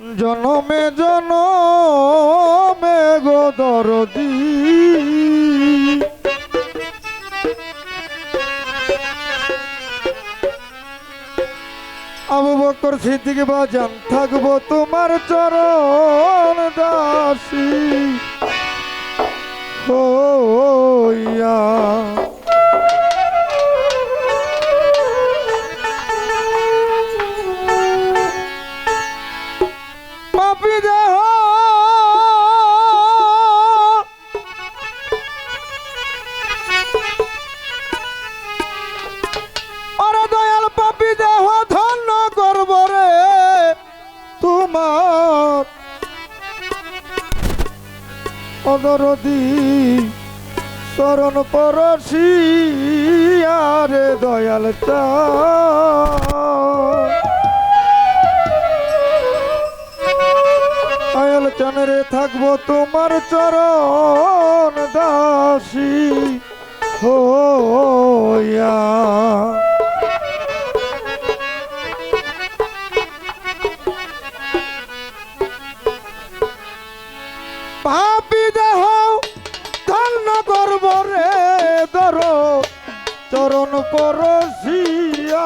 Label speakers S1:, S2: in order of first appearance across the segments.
S1: জনমে জনমে গো দরদি। আবু বকর সিদ্দিক বাজান থাকব তোমার চরণ দাসী। হইয়া অদরদি পরশি আরে দয়াল আয়াল চানরে থাকব তোমার চরণ দাসী হইয়া দর চরণ পরশিয়ারে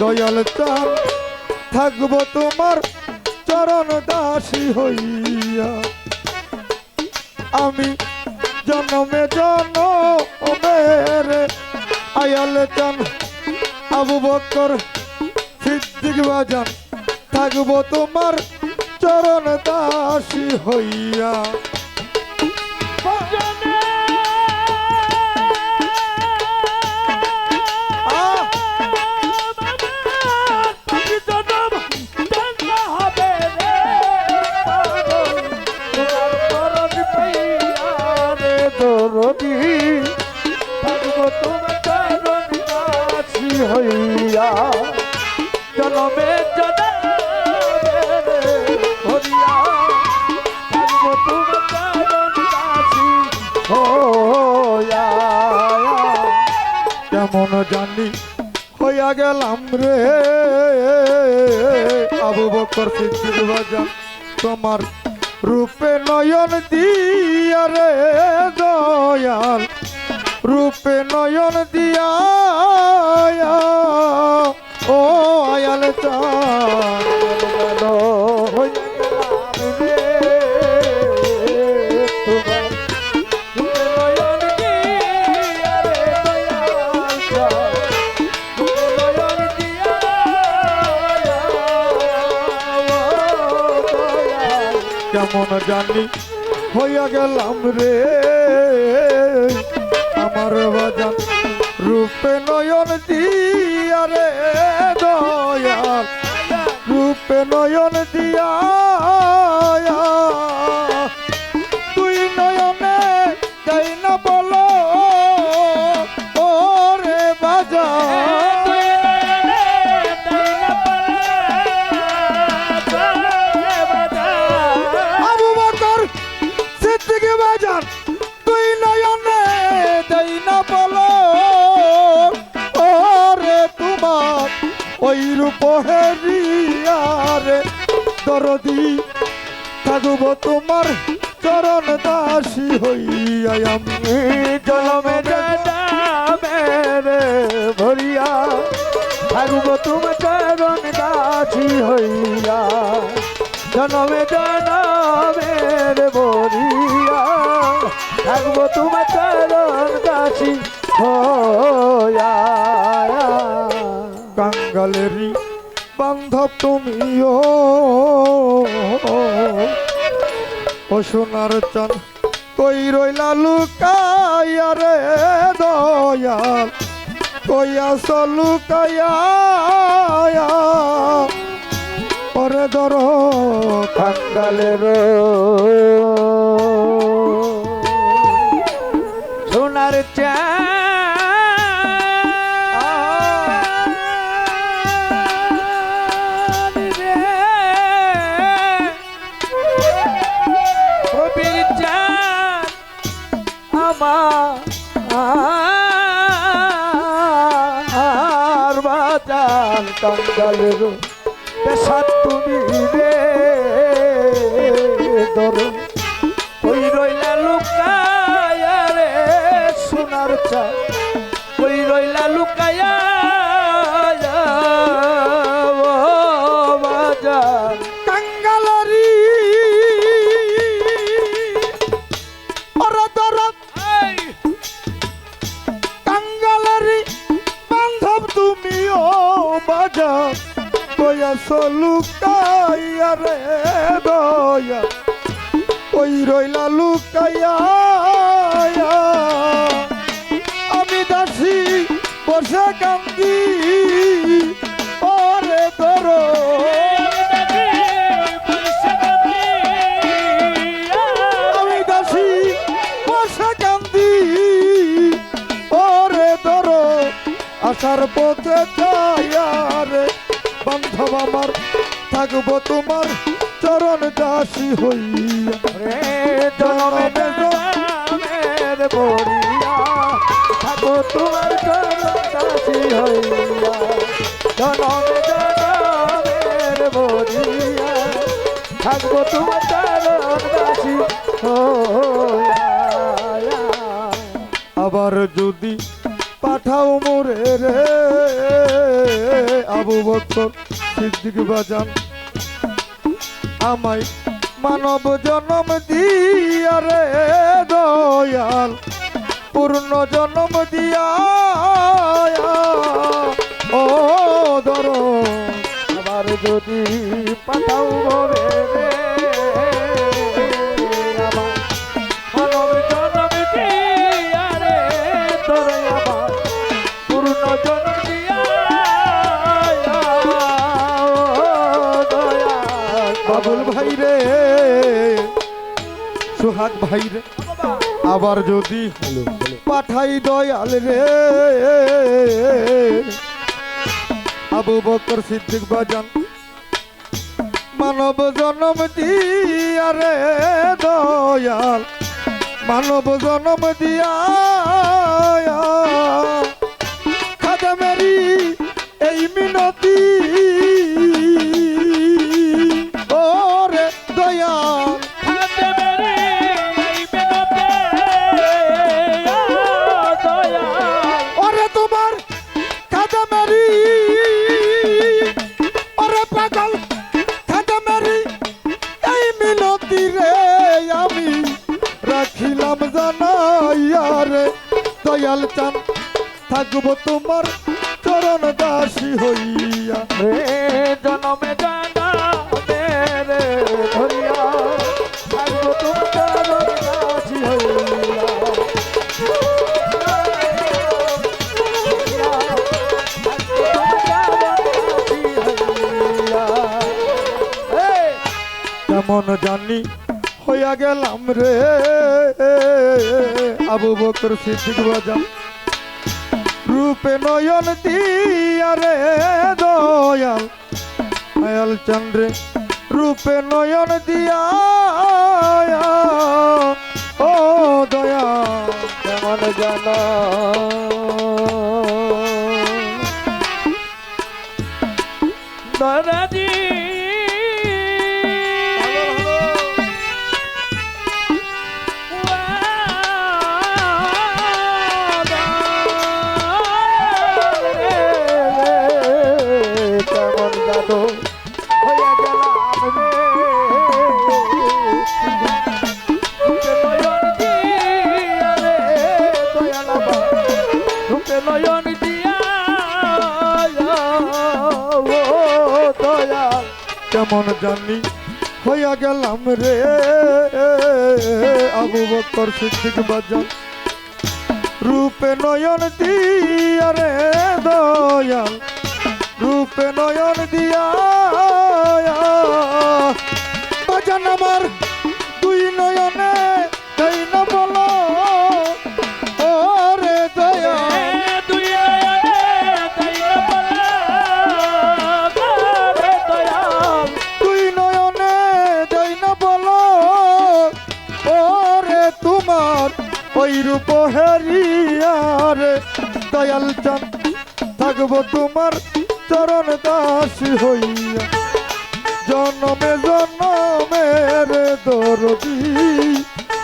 S1: দয়াল চান, থাকব তোমার চরণ দাসী হইয়া। আমি জন্মে জনমের, আয়াল চান, আবু বকর সিদ্দিক বাজান, থাকব তোমার চরণ দাসী হইয়া। কেমন জানি হইয়া গেলাম রে। আবু বকর সিদ্দিক তোমার রূপে নয়ন দিয়া রে দয়াল। রূপে নয়ন দিয়া ও আয়াল চান কেমন জানি হইয়া গেলাম রে। আমার বাজান রূপে নয়ন দিয়া রে দয়াল। রূপে নয়ন দিয়া থাকব তোমার চরণ দাসী হইয়া আমি। জলমে ভরিয়া থাকব তোমার চরণ দাসী হইয়া। জনমে জনমের বরিয়া থাকব তোমার চরণ দাসী হইয়া। কাঙ্গালেরই বান্ধব তুমিও। ও সোনার চান কই রইলা লুকাইয়া রে দয়াল? কইয়া লুকাইয়া? পরে ধর কাঙ্গালের
S2: সোনার আমার বাজান কঙ্গালের পেশা তুমি ওই
S1: রইলা লুকায় রে
S2: সোনার
S1: চা ওই রইলা লুকায়া কয়া সলুকাইয়া রে দয়া, ওই রইলা লুকাইয়া। আমি দাসি, বসে কান্দি। ওরে ধরো। আমি দাসি, বসে কান্দি। ওরে ধরো, আসার পথে যায়ারে বান্ধব আমার থাকব তোমার চরণ দাসী হইয়া।
S2: রে জনমে জনমের বড়িয়া থাকো দাসী হইয়া। জনমে জনমের বড়িয়া থাকব তোমার দাসী হইয়া।
S1: আবার যদি পাঠাও মোরে রে। আবু বক্তর সিদ্দিক বাজান, আমায় মানব জন্ম দিয়া রে দয়াল, পূর্ণ জন্ম দিয়া ও দর।
S2: আবার যদি পাঠাও ভবে রে রে।
S1: সুহাগ ভাই রে, আবার যদি পাঠাই দয়াল রে। আবু বকর সিদ্দিক বাজান, মানব জনম দিয়া রে দয়াল। মানব জন্ম দিয়া খাদা মেরি এই মিনতি থাকব তোমার চরণ দাসী হইয়া।
S2: রে জনমে জানা মেরে ধরিয়া। থাকব তোমার কাছে হইয়া।
S1: কেমন জানি হইয়া গেলাম রে। আবু বকর সিদ্দিক বাজান রূপে নয়ন দিয়া রে দয়াল। আয়াল চন্দ্রে, রূপে নয়ন দিয়া ও দয়া
S2: কেমন জানা? দাদাজি কেমন জানি হইয়া গেলাম রে।
S1: আবু বক্তর সিদ্দিক বাজান, রূপে নয়ন দিয়া রে দয়াল, রূপে নয়ন দিয়া। বাজান আমার দুই নয়নে দয়াল চান থাকব তোমার চরণ দাসী হইয়া। জন্মে জন্মের দরদি,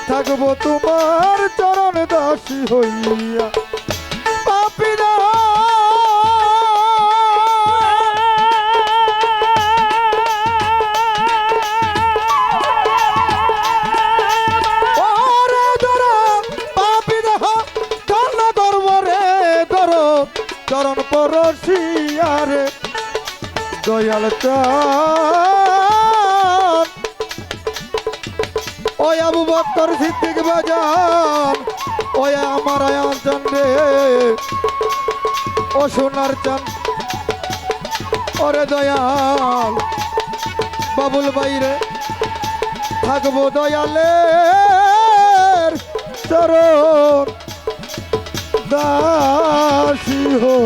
S1: থাকব তোমার চরণ দাসী হইয়া। আসিয়ারে দয়াল ওই আবু বক্কর সিদ্দিক বাজান, ওই আমার আয়ান চান ও সোনার চান ওরে দয়াল, বাবুল বাইরে। থাকব দয়ালের চরণ, দাসী হো